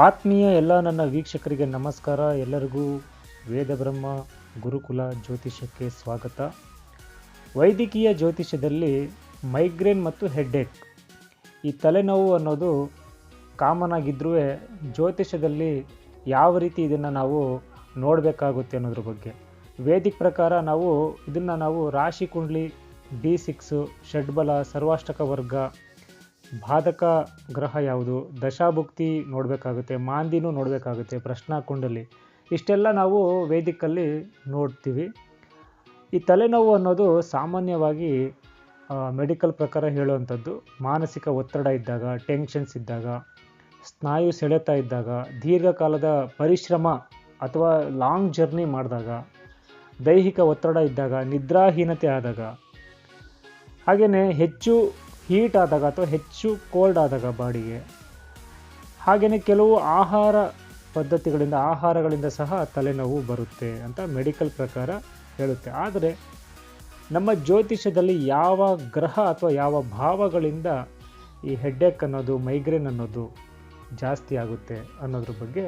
ಆತ್ಮೀಯ ಎಲ್ಲ ನನ್ನ ವೀಕ್ಷಕರಿಗೆ ನಮಸ್ಕಾರ. ಎಲ್ಲರಿಗೂ ವೇದ ಬ್ರಹ್ಮ ಗುರುಕುಲ ಜ್ಯೋತಿಷ್ಯಕ್ಕೆ ಸ್ವಾಗತ. ವೈದ್ಯಕೀಯ ಜ್ಯೋತಿಷ್ಯದಲ್ಲಿ ಮೈಗ್ರೇನ್ ಮತ್ತು ಹೆಡ್ಡೇಕ್. ಈ ತಲೆನೋವು ಅನ್ನೋದು ಕಾಮನ್ ಆಗಿದ್ರೂ ಜ್ಯೋತಿಷ್ಯದಲ್ಲಿ ಯಾವ ರೀತಿ ಇದನ್ನು ನಾವು ನೋಡಬೇಕಾಗುತ್ತೆ ಅನ್ನೋದ್ರ ಬಗ್ಗೆ. ವೇದಿಕ್ ಪ್ರಕಾರ ನಾವು ಇದನ್ನು ನಾವು ರಾಶಿ ಕುಂಡ್ಲಿ ಡಿ ಸಿಕ್ಸು, ಷಡ್ಬಲ, ಸರ್ವಾಷ್ಟಕ ವರ್ಗ ಬಾಧಕ ಗ್ರಹ ಯಾವುದು? ದಶಾಭುಕ್ತಿ ನೋಡಬೇಕಾಗುತ್ತೆ, ಮಾಂದಿನೂ ನೋಡಬೇಕಾಗುತ್ತೆ ಪ್ರಶ್ನಾ ಕುಂಡಲಿ. ಇಷ್ಟೆಲ್ಲ ನಾವು ವೇದಿಕಲ್ಲಿ ನೋಡ್ತೀವಿ. ಈ ತಲೆನೋವು ಅನ್ನೋದು ಸಾಮಾನ್ಯವಾಗಿ ಮೆಡಿಕಲ್ ಪ್ರಕಾರ ಹೇಳುವಂಥದ್ದು. ಮಾನಸಿಕ ಒತ್ತಡ ಇದ್ದಾಗ, ಟೆನ್ಷನ್ಸ್ ಇದ್ದಾಗ, ಸ್ನಾಯು ಸೆಳೆತ ಇದ್ದಾಗ, ದೀರ್ಘಕಾಲದ ಪರಿಶ್ರಮ ಅಥವಾ ಲಾಂಗ್ ಜರ್ನಿ ಮಾಡಿದಾಗ, ದೈಹಿಕ ಒತ್ತಡ ಇದ್ದಾಗ, ನಿದ್ರಾಹೀನತೆ ಆದಾಗ ಹಾಗೆಯೇ ಹೆಚ್ಚು ಹೀಟ್ ಆದಾಗ ಅಥವಾ ಹೆಚ್ಚು ಕೋಲ್ಡ್ ಆದಾಗ ಬಾಡಿಗೆ. ಹಾಗೆಯೇ ಕೆಲವು ಆಹಾರ ಪದ್ಧತಿಗಳಿಂದ, ಆಹಾರಗಳಿಂದ ಸಹ ತಲೆನೋವು ಬರುತ್ತೆ ಅಂತ ಮೆಡಿಕಲ್ ಪ್ರಕಾರ ಹೇಳುತ್ತೆ. ಆದರೆ ನಮ್ಮ ಜ್ಯೋತಿಷ್ಯದಲ್ಲಿ ಯಾವ ಗ್ರಹ ಅಥವಾ ಯಾವ ಭಾವಗಳಿಂದ ಈ ಹೆಡ್ಡೇಕ್ ಅನ್ನೋದು ಮೈಗ್ರೇನ್ ಅನ್ನೋದು ಜಾಸ್ತಿ ಆಗುತ್ತೆ ಅನ್ನೋದ್ರ ಬಗ್ಗೆ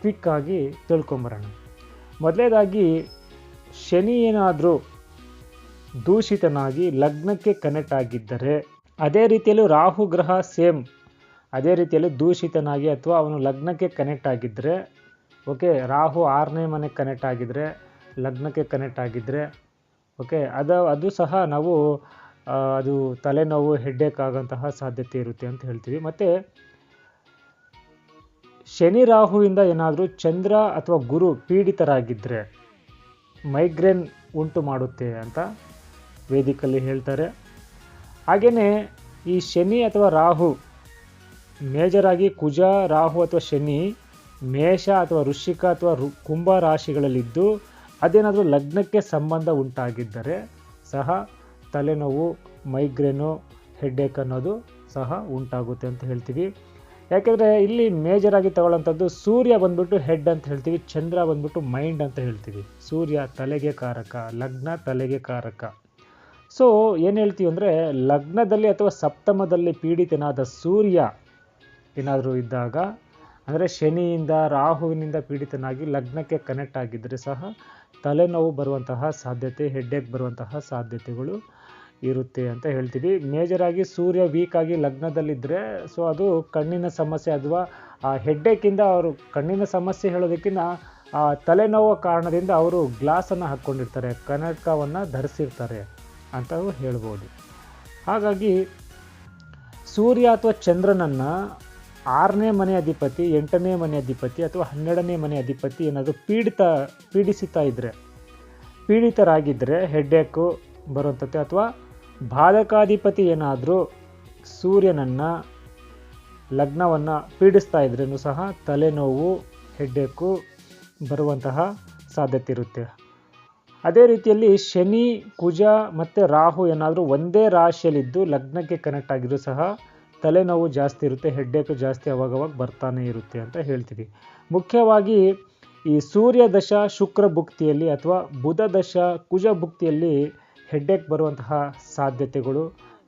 ಕ್ವಿಕ್ ಆಗಿ ತಿಳ್ಕೊಂಬರೋಣ. ಮೊದಲೇದಾಗಿ ಶನಿ ಏನಾದರೂ ದೂಷಿತನಾಗಿ ಲಗ್ನಕ್ಕೆ ಕನೆಕ್ಟ್ ಆಗಿದ್ದರೆ ಅದೇ ರೀತಿಯಲ್ಲಿ ರಾಹು ಗ್ರಹ ಸೇಮ್. ಅದೇ ರೀತಿಯಲ್ಲಿ ದೂಷಿತನಾಗಿ ಅಥವಾ ಅವನು ಲಗ್ನಕ್ಕೆ ಕನೆಕ್ಟ್ ಆಗಿದ್ದರೆ ಓಕೆ ರಾಹು ಆರನೇ ಮನೆಗೆ ಕನೆಕ್ಟ್ ಆಗಿದ್ದರೆ ಲಗ್ನಕ್ಕೆ ಕನೆಕ್ಟ್ ಆಗಿದ್ದರೆ ಓಕೆ ಅದು ಅದು ಸಹ ನಾವು ಅದು ತಲೆನೋವು ಹೆಡ್ಡೇಕ್ ಆಗೋಂತಹ ಸಾಧ್ಯತೆ ಇರುತ್ತೆ ಅಂತ ಹೇಳ್ತೀವಿ. ಮತ್ತು, ಶನಿ ರಾಹುವಿಂದ ಏನಾದರೂ ಚಂದ್ರ ಅಥವಾ ಗುರು ಪೀಡಿತರಾಗಿದ್ದರೆ ಮೈಗ್ರೇನ್ ಉಂಟು ಮಾಡುತ್ತೆ ಅಂತ ವೇದಿಕಲ್ಲಿ ಹೇಳ್ತಾರೆ. ಹಾಗೆಯೇ ಈ ಶನಿ ಅಥವಾ ರಾಹು, ಮೇಜರ್ ಆಗಿ ಕುಜ, ರಾಹು ಅಥವಾ ಶನಿ, ಮೇಷ ಅಥವಾ ವೃಶ್ಚಿಕ ಅಥವಾ ಕುಂಭ ರಾಶಿಗಳಲ್ಲಿದ್ದು ಅದೇನಾದರೂ ಲಗ್ನಕ್ಕೆ ಸಂಬಂಧ ಉಂಟಾಗಿದ್ದರೆ ಸಹ ತಲೆನೋವು, ಮೈಗ್ರೇನು, ಹೆಡ್ಡೇಕ್ ಅನ್ನೋದು ಸಹ ಉಂಟಾಗುತ್ತೆ ಅಂತ ಹೇಳ್ತೀವಿ. ಯಾಕೆಂದರೆ ಇಲ್ಲಿ ಮೇಜರ್ ಆಗಿ ತಗೊಳ್ಳೋಂಥದ್ದು ಸೂರ್ಯ ಬಂದ್ಬಿಟ್ಟು ಹೆಡ್ ಅಂತ ಹೇಳ್ತೀವಿ, ಚಂದ್ರ ಬಂದ್ಬಿಟ್ಟು ಮೈಂಡ್ ಅಂತ ಹೇಳ್ತೀವಿ. ಸೂರ್ಯ ತಲೆಗೆ ಕಾರಕ, ಲಗ್ನ ತಲೆಗೆ ಕಾರಕ. ಸೊ ಏನು ಹೇಳ್ತೀವಿ ಅಂದರೆ, ಲಗ್ನದಲ್ಲಿ ಅಥವಾ ಸಪ್ತಮದಲ್ಲಿ ಪೀಡಿತನಾದ ಸೂರ್ಯ ಏನಾದರೂ ಇದ್ದಾಗ, ಅಂದರೆ ಶನಿಯಿಂದ ರಾಹುವಿನಿಂದ ಪೀಡಿತನಾಗಿ ಲಗ್ನಕ್ಕೆ ಕನೆಕ್ಟ್ ಆಗಿದ್ದರೆ ಸಹ ತಲೆನೋವು ಬರುವಂತಹ ಸಾಧ್ಯತೆ ಹೆಡ್ಡೇಕ್ ಬರುವಂತಹ ಸಾಧ್ಯತೆಗಳು ಇರುತ್ತೆ ಅಂತ ಹೇಳ್ತೀವಿ. ಮೇಜರಾಗಿ ಸೂರ್ಯ ವೀಕ್ ಆಗಿ ಲಗ್ನದಲ್ಲಿದ್ದರೆ ಸೊ ಅದು ಕಣ್ಣಿನ ಸಮಸ್ಯೆ ಅಥವಾ, ಆ ಹೆಡ್ಡೇಕಿಂದ ಅವರು ಕಣ್ಣಿನ ಸಮಸ್ಯೆ ಹೇಳೋದಕ್ಕಿಂತ, ಆ ತಲೆನೋವು ಕಾರಣದಿಂದ ಅವರು ಗ್ಲಾಸನ್ನು ಹಾಕ್ಕೊಂಡಿರ್ತಾರೆ ಕನ್ನಡಕವನ್ನು ಧರಿಸಿರ್ತಾರೆ. ಅಂತ ಹೇಳ್ಬೋದು. ಹಾಗಾಗಿ ಸೂರ್ಯ ಅಥವಾ ಚಂದ್ರನನ್ನು ಆರನೇ ಮನೆ ಅಧಿಪತಿ, ಎಂಟನೇ ಮನೆ ಅಧಿಪತಿ ಅಥವಾ ಹನ್ನೆರಡನೇ ಮನೆ ಅಧಿಪತಿ ಏನಾದರೂ ಪೀಡಿತ ಪೀಡಿಸುತ್ತಾ ಇದ್ದರೆ ಪೀಡಿತರಾಗಿದ್ದರೆ ಹೆಡ್ಡೇಕು ಬರುವಂಥದ್ದು ಅಥವಾ ಬಾಧಕಾಧಿಪತಿ ಏನಾದರೂ ಸೂರ್ಯನನ್ನು ಲಗ್ನವನ್ನು ಪೀಡಿಸ್ತಾ ಇದ್ರೂ ಸಹ ತಲೆನೋವು ಹೆಡ್ಡೇಕು ಬರುವಂತಹ ಸಾಧ್ಯತೆ ಇರುತ್ತೆ. ಅದೇ ರೀತಿಯಲ್ಲಿ ಶನಿ, ಕುಜ ಮತ್ತು ರಾಹು ಏನಾದರೂ ಒಂದೇ ರಾಶಿಯಲ್ಲಿದ್ದು ಲಗ್ನಕ್ಕೆ ಕನೆಕ್ಟ್ ಆಗಿದ್ರು ಸಹ ತಲೆನೋವು ಜಾಸ್ತಿ ಇರುತ್ತೆ ಹೆಡ್ಡೇಕು ಜಾಸ್ತಿ ಅವಾಗವಾಗ ಬರ್ತಾನೆ ಇರುತ್ತೆ ಅಂತ ಹೇಳ್ತೀವಿ. ಮುಖ್ಯವಾಗಿ ಈ ಸೂರ್ಯ ದಶ, ಶುಕ್ರ ಭುಕ್ತಿಯಲ್ಲಿ ಅಥವಾ ಬುಧ ದಶ, ಕುಜ ಭುಕ್ತಿಯಲ್ಲಿ ಹೆಡ್ಡೇಕ್ ಬರುವಂತಹ ಸಾಧ್ಯತೆಗಳು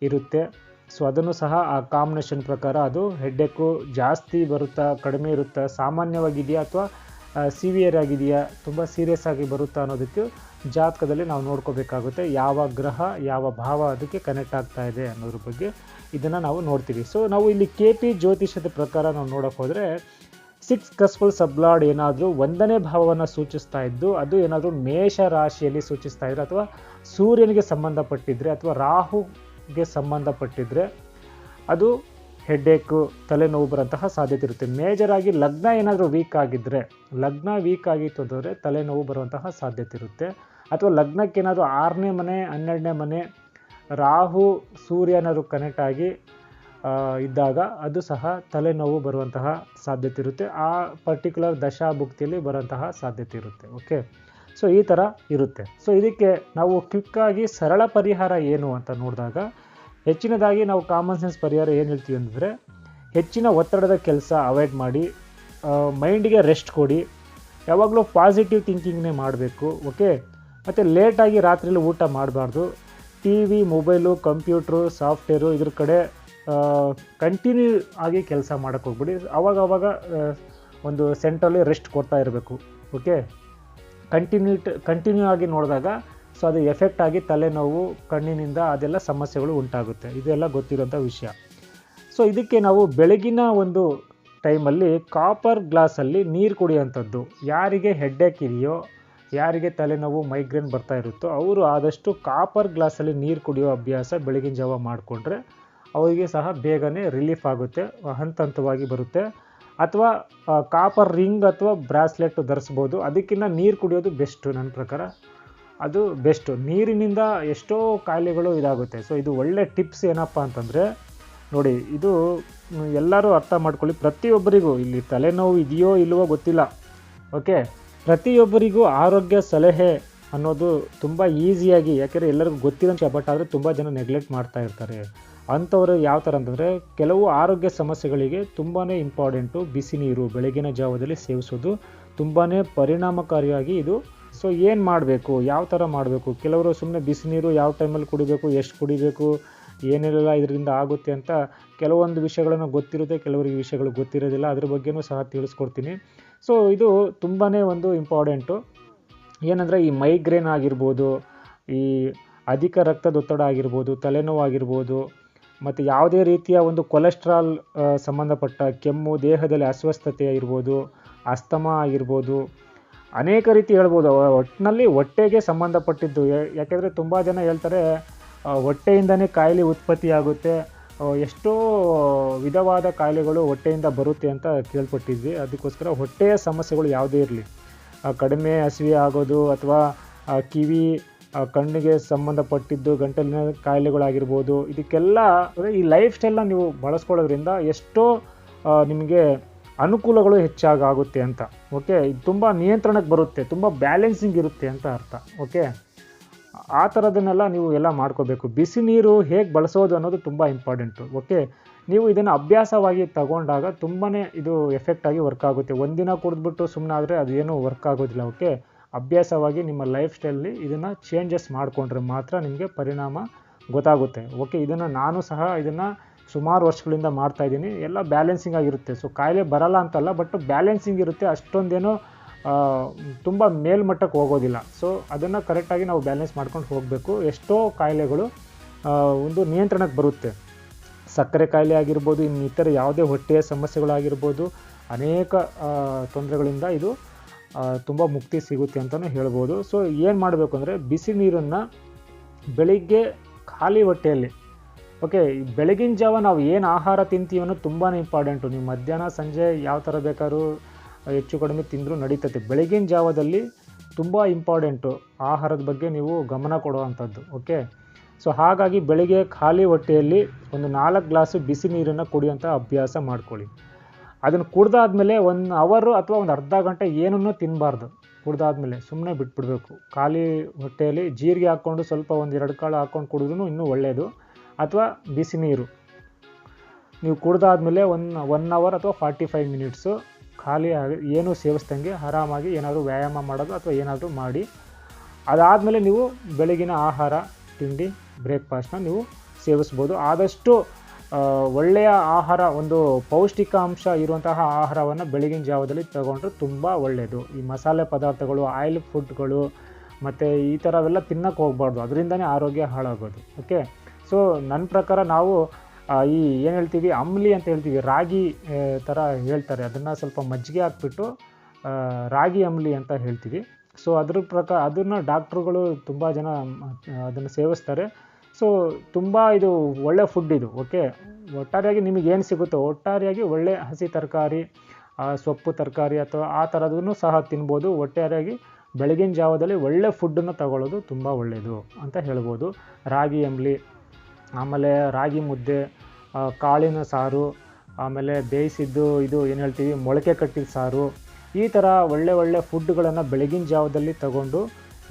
ಇರುತ್ತೆ. ಸೊ ಅದನ್ನು ಸಹ ಆ ಕಾಂಬಿನೇಷನ್ ಪ್ರಕಾರ ಅದು ಹೆಡ್ಡೇಕು ಜಾಸ್ತಿ ಬರುತ್ತಾ, ಕಡಿಮೆ ಇರುತ್ತಾ, ಸಾಮಾನ್ಯವಾಗಿದೆಯಾ ಅಥವಾ ಸಿವಿಯರ್ ಆಗಿದೆಯಾ, ತುಂಬ ಸೀರಿಯಸ್ ಆಗಿ ಬರುತ್ತಾ ಅನ್ನೋದಕ್ಕೆ ಜಾತಕದಲ್ಲಿ ನಾವು ನೋಡ್ಕೋಬೇಕಾಗುತ್ತೆ ಯಾವ ಗ್ರಹ, ಯಾವ ಭಾವ ಅದಕ್ಕೆ ಕನೆಕ್ಟ್ ಆಗ್ತಾ ಇದೆ ಅನ್ನೋದ್ರ ಬಗ್ಗೆ ಇದನ್ನು ನಾವು ನೋಡ್ತೀವಿ. ಸೊ ನಾವು ಇಲ್ಲಿ ಕೆ ಪಿ ಜ್ಯೋತಿಷದ ಪ್ರಕಾರ ನಾವು ನೋಡೋಕೆ ಹೋದರೆ ಸಿಕ್ಸ್ ಕಸ್ಫುಲ್ ಸಬ್ಲಾಡ್ ಏನಾದರೂ ಒಂದನೇ ಭಾವವನ್ನು ಸೂಚಿಸ್ತಾ ಇದ್ದು, ಅದು ಏನಾದರೂ ಮೇಷ ರಾಶಿಯಲ್ಲಿ ಸೂಚಿಸ್ತಾ ಇದ್ರೆ ಅಥವಾ ಸೂರ್ಯನಿಗೆ ಸಂಬಂಧಪಟ್ಟಿದ್ರೆ ಅಥವಾ ರಾಹುಗೆ ಸಂಬಂಧಪಟ್ಟಿದ್ರೆ ಅದು ಹೆಡ್ಡೇಕು, ತಲೆನೋವು ಬರೋಂತಹ ಸಾಧ್ಯತೆ ಇರುತ್ತೆ. ಮೇಜರ್ ಆಗಿ ಲಗ್ನ ಏನಾದರೂ ವೀಕ್ ಆಗಿದ್ದರೆ ಲಗ್ನ ವೀಕ್ ಆಗಿತ್ತು ಅಂತಂದರೆ ತಲೆನೋವು ಬರುವಂತಹ ಸಾಧ್ಯತೆ ಇರುತ್ತೆ. ಅಥವಾ ಲಗ್ನಕ್ಕೆ ಏನಾದರೂ ಆರನೇ ಮನೆ, ಹನ್ನೆರಡನೇ ಮನೆ, ರಾಹು, ಸೂರ್ಯ ಏನಾದರೂ ಕನೆಕ್ಟ್ ಆಗಿ ಇದ್ದಾಗ ಅದು ಸಹ ತಲೆನೋವು ಬರುವಂತಹ ಸಾಧ್ಯತೆ ಇರುತ್ತೆ. ಆ ಪರ್ಟಿಕ್ಯುಲರ್ ದಶಾಭುಕ್ತಿಯಲ್ಲಿ ಬರುವಂತಹ ಸಾಧ್ಯತೆ ಇರುತ್ತೆ. ಓಕೆ ಸೊ ಈ ಥರ ಇರುತ್ತೆ. ಸೊ ಇದಕ್ಕೆ ನಾವು ಕ್ವಿಕ್ಕಾಗಿ ಸರಳ ಪರಿಹಾರ ಏನು ಅಂತ ನೋಡಿದಾಗ ಹೆಚ್ಚಿನದಾಗಿ ನಾವು ಕಾಮನ್ ಸೆನ್ಸ್ ಪರಿಹಾರ ಏನು ಹೇಳ್ತೀವಿ ಅಂದರೆ, ಹೆಚ್ಚಿನ ಒತ್ತಡದ ಕೆಲಸ ಅವಾಯ್ಡ್ ಮಾಡಿ ಮೈಂಡಿಗೆ ರೆಸ್ಟ್ ಕೊಡಿ. ಯಾವಾಗಲೂ ಪಾಸಿಟಿವ್ ಥಿಂಕಿಂಗ್ನೇ ಮಾಡಬೇಕು ಓಕೆ ಮತ್ತು ಲೇಟಾಗಿ ರಾತ್ರಿಯಲ್ಲಿ ಊಟ ಮಾಡಬಾರ್ದು. T V mobile computer software ಇದ್ರ ಕಡೆ ಕಂಟಿನ್ಯೂ ಆಗಿ ಕೆಲಸ ಮಾಡೋಕ್ಕೆ ಹೋಗ್ಬಿಡಿ. ಅವಾಗ ಒಂದು ಸೆಂಟ್ರಲ್ಲಿ ರೆಸ್ಟ್ ಕೊಡ್ತಾ ಇರಬೇಕು ಓಕೆ ಕಂಟಿನ್ಯೂ ಕಂಟಿನ್ಯೂ ಆಗಿ ನೋಡಿದಾಗ ಸೊ ಅದು ಎಫೆಕ್ಟ್ ಆಗಿ ತಲೆನೋವು, ಕಣ್ಣಿನಿಂದ ಅದೆಲ್ಲ ಸಮಸ್ಯೆಗಳು ಉಂಟಾಗುತ್ತೆ. ಇದೆಲ್ಲ ಗೊತ್ತಿರೋಂಥ ವಿಷಯ. ಸೊ ಇದಕ್ಕೆ ನಾವು ಬೆಳಗಿನ ಒಂದು ಟೈಮಲ್ಲಿ ಕಾಪರ್ ಗ್ಲಾಸಲ್ಲಿ ನೀರು ಕುಡಿಯೋಂಥದ್ದು ಯಾರಿಗೆ ಹೆಡ್ಡೇಕ್ ಇದೆಯೋ, ಯಾರಿಗೆ ತಲೆನೋವು ಮೈಗ್ರೇನ್ ಬರ್ತಾ ಇರುತ್ತೋ, ಅವರು ಆದಷ್ಟು ಕಾಪರ್ ಗ್ಲಾಸಲ್ಲಿ ನೀರು ಕುಡಿಯೋ ಅಭ್ಯಾಸ ಬೆಳಗಿನ ಜಾವ ಮಾಡಿಕೊಂಡ್ರೆ ಅವರಿಗೆ ಸಹ ಬೇಗನೆ ರಿಲೀಫ್ ಆಗುತ್ತೆ ಹಂತ ಹಂತವಾಗಿ ಬರುತ್ತೆ. ಅಥವಾ ಕಾಪರ್ ರಿಂಗ್ ಅಥವಾ ಬ್ರಾಸ್ಲೆಟ್ ಧರಿಸ್ಬೋದು. ಅದಕ್ಕಿಂತ ನೀರು ಕುಡಿಯೋದು ಬೆಸ್ಟು ನನ್ನ ಪ್ರಕಾರ. ಅದು ಬೆಸ್ಟು. ನೀರಿನಿಂದ ಎಷ್ಟೋ ಕಾಯಿಲೆಗಳು ಇದಾಗುತ್ತೆ. ಸೊ ಇದು ಒಳ್ಳೆ ಟಿಪ್ಸ್ ಏನಪ್ಪ ಅಂತಂದರೆ, ನೋಡಿ, ಇದು ಎಲ್ಲರೂ ಅರ್ಥ ಮಾಡ್ಕೊಳ್ಳಿ. ಪ್ರತಿಯೊಬ್ಬರಿಗೂ, ಇಲ್ಲಿ ತಲೆನೋವು ಇದೆಯೋ ಇಲ್ಲವೋ ಗೊತ್ತಿಲ್ಲ. ಓಕೆ ಪ್ರತಿಯೊಬ್ಬರಿಗೂ ಆರೋಗ್ಯ ಸಲಹೆ ಅನ್ನೋದು ತುಂಬ ಈಸಿಯಾಗಿ, ಯಾಕೆಂದರೆ ಎಲ್ಲರಿಗೂ ಗೊತ್ತಿರೋಂಥ ಬಟ್ ಆದರೆ ತುಂಬ ಜನ ನೆಗ್ಲೆಕ್ಟ್ ಮಾಡ್ತಾ ಇರ್ತಾರೆ. ಅಂಥವ್ರು ಯಾವ ಥರ ಅಂತಂದರೆ, ಕೆಲವು ಆರೋಗ್ಯ ಸಮಸ್ಯೆಗಳಿಗೆ ತುಂಬಾ ಇಂಪಾರ್ಟೆಂಟು ಬಿಸಿ ನೀರು, ಬೆಳಗಿನ ಜಾವದಲ್ಲಿ ಸೇವಿಸೋದು ತುಂಬಾ ಪರಿಣಾಮಕಾರಿಯಾಗಿ ಇದು ಸೊ ಏನು ಮಾಡಬೇಕು? ಯಾವ ಥರ ಮಾಡಬೇಕು? ಕೆಲವರು ಸುಮ್ಮನೆ ಬಿಸಿನೀರು ಯಾವ ಟೈಮಲ್ಲಿ ಕುಡಿಬೇಕು, ಎಷ್ಟು ಕುಡಿಬೇಕು, ಏನೆಲ್ಲ ಇದರಿಂದ ಆಗುತ್ತೆ ಅಂತ ಕೆಲವೊಂದು ವಿಷಯಗಳನ್ನು ಗೊತ್ತಿರುತ್ತೆ, ಕೆಲವರಿಗೆ ವಿಷಯಗಳು ಗೊತ್ತಿರೋದಿಲ್ಲ. ಅದ್ರ ಬಗ್ಗೆನೂ ಸಹ ತಿಳಿಸ್ಕೊಡ್ತೀನಿ. ಸೊ ಇದು ತುಂಬಾ ಒಂದು ಇಂಪಾರ್ಟೆಂಟು ಏನಂದರೆ ಈ ಮೈಗ್ರೇನ್ ಆಗಿರ್ಬೋದು, ಈ ಅಧಿಕ ರಕ್ತದೊತ್ತಡ ಆಗಿರ್ಬೋದು, ತಲೆನೋವು ಆಗಿರ್ಬೋದು, ಮತ್ತು ಯಾವುದೇ ರೀತಿಯ ಒಂದು ಕೊಲೆಸ್ಟ್ರಾಲ್ ಸಂಬಂಧಪಟ್ಟ ಕೆಮ್ಮು, ದೇಹದಲ್ಲಿ ಅಸ್ವಸ್ಥತೆ ಇರ್ಬೋದು ಅಸ್ತಮ ಆಗಿರ್ಬೋದು ಅನೇಕ ರೀತಿ ಹೇಳ್ಬೋದು. ಒಟ್ಟಿನಲ್ಲಿ ಹೊಟ್ಟೆಗೆ ಸಂಬಂಧಪಟ್ಟಿದ್ದು. ಯಾಕೆಂದರೆ ತುಂಬ ಜನ ಹೇಳ್ತಾರೆ ಹೊಟ್ಟೆಯಿಂದನೇ ಕಾಯಿಲೆ ಉತ್ಪತ್ತಿ ಆಗುತ್ತೆ ಎಷ್ಟೋ ವಿಧವಾದ ಕಾಯಿಲೆಗಳು ಹೊಟ್ಟೆಯಿಂದ ಬರುತ್ತೆ ಅಂತ ಕೇಳ್ಪಟ್ಟಿದ್ವಿ. ಅದಕ್ಕೋಸ್ಕರ ಹೊಟ್ಟೆಯ ಸಮಸ್ಯೆಗಳು ಯಾವುದೇ ಇರಲಿ. ಕಡಿಮೆ ಹಸಿವೆ ಆಗೋದು ಅಥವಾ ಕಿವಿ ಕಣ್ಣಿಗೆ ಸಂಬಂಧಪಟ್ಟಿದ್ದು, ಗಂಟಲಿನ ಕಾಯಿಲೆಗಳಾಗಿರ್ಬೋದು. ಇದಕ್ಕೆಲ್ಲ ಈ ಲೈಫ್ ಸ್ಟೈಲ್ನ ನೀವು ಬಳಸ್ಕೊಳ್ಳೋದ್ರಿಂದ ಎಷ್ಟೋ ನಿಮಗೆ ಅನುಕೂಲಗಳು ಹೆಚ್ಚಾಗುತ್ತೆ ಅಂತ ಓಕೆ ಇದು ತುಂಬ ನಿಯಂತ್ರಣಕ್ಕೆ ಬರುತ್ತೆ, ತುಂಬ ಬ್ಯಾಲೆನ್ಸಿಂಗ್ ಇರುತ್ತೆ ಅಂತ ಅರ್ಥ ಓಕೆ ಆ ಥರದನ್ನೆಲ್ಲ ನೀವು ಎಲ್ಲ ಮಾಡ್ಕೋಬೇಕು. ಬಿಸಿ ನೀರು ಹೇಗೆ ಬಳಸೋದು ಅನ್ನೋದು ತುಂಬ ಇಂಪಾರ್ಟೆಂಟು ಓಕೆ ನೀವು ಇದನ್ನು ಅಭ್ಯಾಸವಾಗಿ ತಗೊಂಡಾಗ ತುಂಬಾ ಇದು ಎಫೆಕ್ಟ್ ಆಗಿ ವರ್ಕ್ ಆಗುತ್ತೆ. ಒಂದಿನ ಕುಡಿದ್ಬಿಟ್ಟು ಸುಮ್ಮನಾದರೆ ಅದು ಏನೂ ವರ್ಕ್ ಆಗೋದಿಲ್ಲ ಓಕೆ ಅಭ್ಯಾಸವಾಗಿ ನಿಮ್ಮ ಲೈಫ್ ಸ್ಟೈಲಲ್ಲಿ ಇದನ್ನು ಚೇಂಜಸ್ ಮಾಡಿಕೊಂಡ್ರೆ ಮಾತ್ರ ನಿಮಗೆ ಪರಿಣಾಮ ಗೊತ್ತಾಗುತ್ತೆ ಓಕೆ ಇದನ್ನು ನಾನು ಸಹ ಇದನ್ನು ಸುಮಾರು ವರ್ಷಗಳಿಂದ ಮಾಡ್ತಾ ಇದ್ದೀನಿ. ಎಲ್ಲ ಬ್ಯಾಲೆನ್ಸಿಂಗ್ ಆಗಿರುತ್ತೆ. ಸೊ ಕಾಯಿಲೆ ಬರಲ್ಲ ಅಂತಲ್ಲ ಬಟ್ ಬ್ಯಾಲೆನ್ಸಿಂಗ್ ಇರುತ್ತೆ. ಅಷ್ಟೊಂದೇನೋ ತುಂಬ ಮೇಲ್ಮಟ್ಟಕ್ಕೆ ಹೋಗೋದಿಲ್ಲ. ಸೊ ಅದನ್ನು ಕರೆಕ್ಟಾಗಿ ನಾವು ಬ್ಯಾಲೆನ್ಸ್ ಮಾಡ್ಕೊಂಡು ಹೋಗಬೇಕು. ಎಷ್ಟೋ ಕಾಯಿಲೆಗಳು ಒಂದು ನಿಯಂತ್ರಣಕ್ಕೆ ಬರುತ್ತೆ. ಸಕ್ಕರೆ ಕಾಯಿಲೆ ಆಗಿರ್ಬೋದು, ಇನ್ನಿತರ ಯಾವುದೇ ಹೊಟ್ಟೆಯ ಸಮಸ್ಯೆಗಳಾಗಿರ್ಬೋದು, ಅನೇಕ ತೊಂದರೆಗಳಿಂದ ಇದು ತುಂಬ ಮುಕ್ತಿ ಸಿಗುತ್ತೆ ಅಂತಲೂ ಹೇಳ್ಬೋದು. ಸೊ ಏನು ಮಾಡಬೇಕು ಅಂದರೆ, ಬಿಸಿ ನೀರನ್ನು ಬೆಳಿಗ್ಗೆ ಖಾಲಿ ಹೊಟ್ಟೆಯಲ್ಲಿ ಓಕೆ ಬೆಳಗಿನ ಜಾವ ನಾವು ಏನು ಆಹಾರ ತಿಂತೀವಿ ಅನ್ನೋದು ತುಂಬಾ ಇಂಪಾರ್ಟೆಂಟು ನೀವು ಮಧ್ಯಾಹ್ನ, ಸಂಜೆ ಯಾವ ಥರ ಬೇಕಾದ್ರೂ ಹೆಚ್ಚು ಕಡಿಮೆ ತಿಂದರೂ ನಡೀತದೆ ಬೆಳಗಿನ ಜಾವದಲ್ಲಿ ತುಂಬ ಇಂಪಾರ್ಟೆಂಟು ಆಹಾರದ ಬಗ್ಗೆ ನೀವು ಗಮನ ಕೊಡುವಂಥದ್ದು ಓಕೆ ಸೊ ಹಾಗಾಗಿ ಬೆಳಿಗ್ಗೆ ಖಾಲಿ ಹೊಟ್ಟೆಯಲ್ಲಿ ಒಂದು ನಾಲ್ಕು ಗ್ಲಾಸು ಬಿಸಿ ನೀರನ್ನು ಕುಡಿಯೋಂಥ ಅಭ್ಯಾಸ ಮಾಡ್ಕೊಳ್ಳಿ. ಅದನ್ನು ಕುಡ್ದಾದ್ಮೇಲೆ ಒಂದು ಅವರು ಅಥವಾ ಒಂದು ಅರ್ಧ ಗಂಟೆ ಏನನ್ನೂ ತಿನ್ನಬಾರ್ದು ಕುಡ್ದಾದ್ಮೇಲೆ ಸುಮ್ಮನೆ ಬಿಟ್ಬಿಡ್ಬೇಕು. ಖಾಲಿ ಹೊಟ್ಟೆಯಲ್ಲಿ ಜೀರಿಗೆ ಹಾಕ್ಕೊಂಡು ಸ್ವಲ್ಪ ಒಂದು ಎರಡು ಕಾಳು ಹಾಕ್ಕೊಂಡು ಕುಡಿದ್ರೂ ಇನ್ನೂ ಒಳ್ಳೆಯದು ಅಥವಾ ಬಿಸಿ ನೀರು. ನೀವು ಕುಡ್ದಾದ್ಮೇಲೆ ಒನ್ ಒನ್ ಅವರ್ ಅಥವಾ ಫಾರ್ಟಿ ಫೈವ್ ಮಿನಿಟ್ಸು ಖಾಲಿ ಆಗಿ, ಏನೂ ಸೇವಿಸ್ದಂಗೆ ಆರಾಮಾಗಿ ಏನಾದರೂ ವ್ಯಾಯಾಮ ಮಾಡೋದು ಅಥವಾ ಏನಾದರೂ ಮಾಡಿ. ಅದಾದಮೇಲೆ ನೀವು ಬೆಳಗಿನ ಆಹಾರ, ತಿಂಡಿ ಬ್ರೇಕ್ಫಾಸ್ಟ್ನ ನೀವು ಸೇವಿಸ್ಬೋದು. ಆದಷ್ಟು ಒಳ್ಳೆಯ ಆಹಾರ, ಒಂದು ಪೌಷ್ಟಿಕಾಂಶ ಇರುವಂತಹ ಆಹಾರವನ್ನು ಬೆಳಗಿನ ಜಾವದಲ್ಲಿ ತಗೊಂಡ್ರೆ ತುಂಬ ಒಳ್ಳೆಯದು ಈ ಮಸಾಲೆ ಪದಾರ್ಥಗಳು ಆಯಿಲ್ ಫುಡ್ಗಳು ಮತ್ತು ಈ ಥರವೆಲ್ಲ ತಿನ್ನಕ್ಕೆ ಹೋಗ್ಬಾರ್ದು. ಅದರಿಂದನೇ ಆರೋಗ್ಯ ಹಾಳಾಗೋದು. ಓಕೆ ಸೊ ನನ್ನ ಪ್ರಕಾರ ನಾವು ಈ ಏನು ಹೇಳ್ತೀವಿ, ಅಂಬ್ಲಿ ಅಂತ ಹೇಳ್ತೀವಿ, ರಾಗಿ ಥರ ಹೇಳ್ತಾರೆ. ಅದನ್ನು ಸ್ವಲ್ಪ ಮಜ್ಜಿಗೆ ಹಾಕ್ಬಿಟ್ಟು ರಾಗಿ ಅಂಬ್ಲಿ ಅಂತ ಹೇಳ್ತೀವಿ. ಸೊ ಅದ್ರ ಪ್ರಕಾರ ಅದನ್ನು ಡಾಕ್ಟ್ರುಗಳು ತುಂಬ ಜನ ಅದನ್ನು ಸೇವಿಸ್ತಾರೆ. ಸೊ ತುಂಬ ಇದು ಒಳ್ಳೆ ಫುಡ್ ಇದು ಓಕೆ ಒಟ್ಟಾರೆಯಾಗಿ ನಿಮಗೆ ಏನು ಸಿಗುತ್ತೋ, ಒಟ್ಟಾರೆಯಾಗಿ ಒಳ್ಳೆ ಹಸಿ ತರಕಾರಿ ಸೊಪ್ಪು ತರಕಾರಿ ಅಥವಾ ಆ ಥರದನ್ನು ಸಹ ತಿನ್ಬೋದು. ಒಟ್ಟಾರೆಯಾಗಿ ಬೆಳಗಿನ ಜಾವದಲ್ಲಿ ಒಳ್ಳೆ ಫುಡ್ಡನ್ನು ತಗೊಳ್ಳೋದು ತುಂಬ ಒಳ್ಳೆಯದು ಅಂತ ಹೇಳ್ಬೋದು. ರಾಗಿ ಅಂಬ್ಲಿ ಆಮೇಲೆ ರಾಗಿ ಮುದ್ದೆ ಕಾಳಿನ ಸಾರು, ಆಮೇಲೆ ಬೇಯಿಸಿದ್ದು ಇದು ಏನು ಹೇಳ್ತೀವಿ, ಮೊಳಕೆ ಕಟ್ಟಿದ ಸಾರು. ಈ ಥರ ಒಳ್ಳೆ ಒಳ್ಳೆ ಫುಡ್ಗಳನ್ನು ಬೆಳಗಿನ ಜಾವದಲ್ಲಿ ತಗೊಂಡು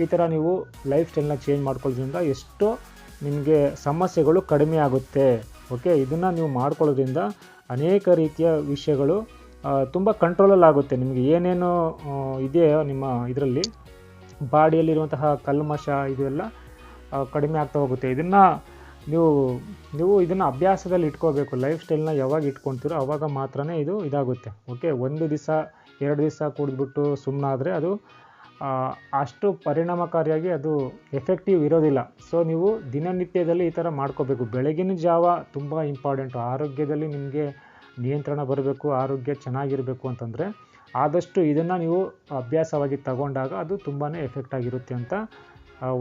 ಈ ಥರ ನೀವು ಲೈಫ್ ಸ್ಟೈಲ್ನ ಚೇಂಜ್ ಮಾಡ್ಕೊಳ್ಳೋದ್ರಿಂದ ಎಷ್ಟು ನಿಮಗೆ ಸಮಸ್ಯೆಗಳು ಕಡಿಮೆ ಆಗುತ್ತೆ. ಓಕೆ ಇದನ್ನು ನೀವು ಮಾಡ್ಕೊಳ್ಳೋದ್ರಿಂದ ಅನೇಕ ರೀತಿಯ ವಿಷಯಗಳು ತುಂಬ ಕಂಟ್ರೋಲಲ್ಲಿ ಆಗುತ್ತೆ. ನಿಮಗೆ ಏನೇನು ಇದೆಯೋ ನಿಮ್ಮ ಇದರಲ್ಲಿ, ಬಾಡಿಯಲ್ಲಿರುವಂತಹ ಕಲ್ಮಶ ಇದೆಲ್ಲ ಕಡಿಮೆ ಆಗ್ತಾ ಹೋಗುತ್ತೆ. ಇದನ್ನು ನೀವು ನೀವು ಇದನ್ನು ಅಭ್ಯಾಸದಲ್ಲಿ ಇಟ್ಕೋಬೇಕು. ಲೈಫ್ ಸ್ಟೈಲ್ನ ಯಾವಾಗ ಇಟ್ಕೊತೀರೋ ಅವಾಗ ಮಾತ್ರ ಇದು ಇದಾಗುತ್ತೆ. ಓಕೆ ಒಂದು ದಿವಸ, ಎರಡು ದಿವಸ ಕುಡಿದ್ಬಿಟ್ಟು ಸುಮ್ಮನಾದರೆ ಅದು ಅಷ್ಟು ಪರಿಣಾಮಕಾರಿಯಾಗಿ ಅದು ಎಫೆಕ್ಟಿವ್ ಇರೋದಿಲ್ಲ. ಸೊ ನೀವು ದಿನನಿತ್ಯದಲ್ಲಿ ಈ ಥರ ಮಾಡ್ಕೋಬೇಕು. ಬೆಳಗಿನ ಜಾವ ತುಂಬ ಇಂಪಾರ್ಟೆಂಟು ಆರೋಗ್ಯದಲ್ಲಿ ನಿಮಗೆ ನಿಯಂತ್ರಣ ಬರಬೇಕು, ಆರೋಗ್ಯ ಚೆನ್ನಾಗಿರಬೇಕು ಅಂತಂದರೆ, ಆದಷ್ಟು ಇದನ್ನು ನೀವು ಅಭ್ಯಾಸವಾಗಿ ತಗೊಂಡಾಗ ಅದು ತುಂಬಾ ಎಫೆಕ್ಟ್ ಆಗಿರುತ್ತೆ ಅಂತ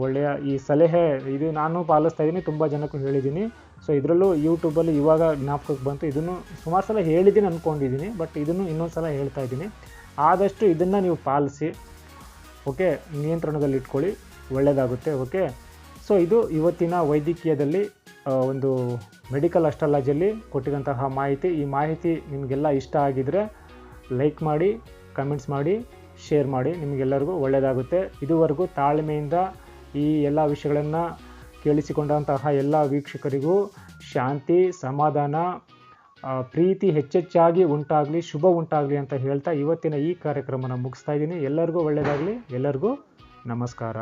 ಒಳ್ಳೆಯ ಈ ಸಲಹೆ ಇದು ನಾನು ಪಾಲಿಸ್ತಾ ಇದ್ದೀನಿ, ತುಂಬ ಜನಕ್ಕೂ ಹೇಳಿದ್ದೀನಿ. ಸೊ ಇದರಲ್ಲೂ ಯೂಟ್ಯೂಬಲ್ಲಿ ಇವಾಗ ಜ್ಞಾಪಕಕ್ಕೆ ಬಂತು, ಇದನ್ನು ಸುಮಾರು ಸಲ ಹೇಳಿದ್ದೀನಿ ಅಂದ್ಕೊಂಡಿದ್ದೀನಿ ಬಟ್ ಇದನ್ನು ಇನ್ನೊಂದು ಸಲ ಹೇಳ್ತಾ ಇದ್ದೀನಿ. ಆದಷ್ಟು ಇದನ್ನು ನೀವು ಪಾಲಿಸಿ ಓಕೆ ನಿಯಂತ್ರಣದಲ್ಲಿ ಇಟ್ಕೊಳ್ಳಿ ಒಳ್ಳೆಯದಾಗುತ್ತೆ ಓಕೆ ಸೊ ಇದು ಇವತ್ತಿನ ವೈದ್ಯಕೀಯದಲ್ಲಿ ಒಂದು ಮೆಡಿಕಲ್ ಅಸ್ಟ್ರಾಲಜಿಯಲ್ಲಿ ಕೊಟ್ಟಿರುವಂತಹ ಮಾಹಿತಿ. ಈ ಮಾಹಿತಿ ನಿಮಗೆಲ್ಲ ಇಷ್ಟ ಆಗಿದರೆ ಲೈಕ್ ಮಾಡಿ ಕಮೆಂಟ್ಸ್ ಮಾಡಿ ಶೇರ್ ಮಾಡಿ, ನಿಮಗೆಲ್ಲರಿಗೂ ಒಳ್ಳೆಯದಾಗುತ್ತೆ ಇದುವರೆಗೂ ತಾಳ್ಮೆಯಿಂದ ಈ ಎಲ್ಲ ವಿಷಯಗಳನ್ನು ಕೇಳಿಸಿಕೊಂಡಂತಹ ಎಲ್ಲ ವೀಕ್ಷಕರಿಗೂ ಶಾಂತಿ, ಸಮಾಧಾನ ಪ್ರೀತಿ ಹೆಚ್ಚೆಚ್ಚಾಗಿ ಉಂಟಾಗಲಿ, ಶುಭ ಉಂಟಾಗಲಿ ಅಂತ ಹೇಳ್ತಾ ಇವತ್ತಿನ ಈ ಕಾರ್ಯಕ್ರಮನ ಮುಗಿಸ್ತಾ ಇದ್ದೀನಿ. ಎಲ್ಲರಿಗೂ ಒಳ್ಳೆಯದಾಗಲಿ ಎಲ್ಲರಿಗೂ ನಮಸ್ಕಾರ.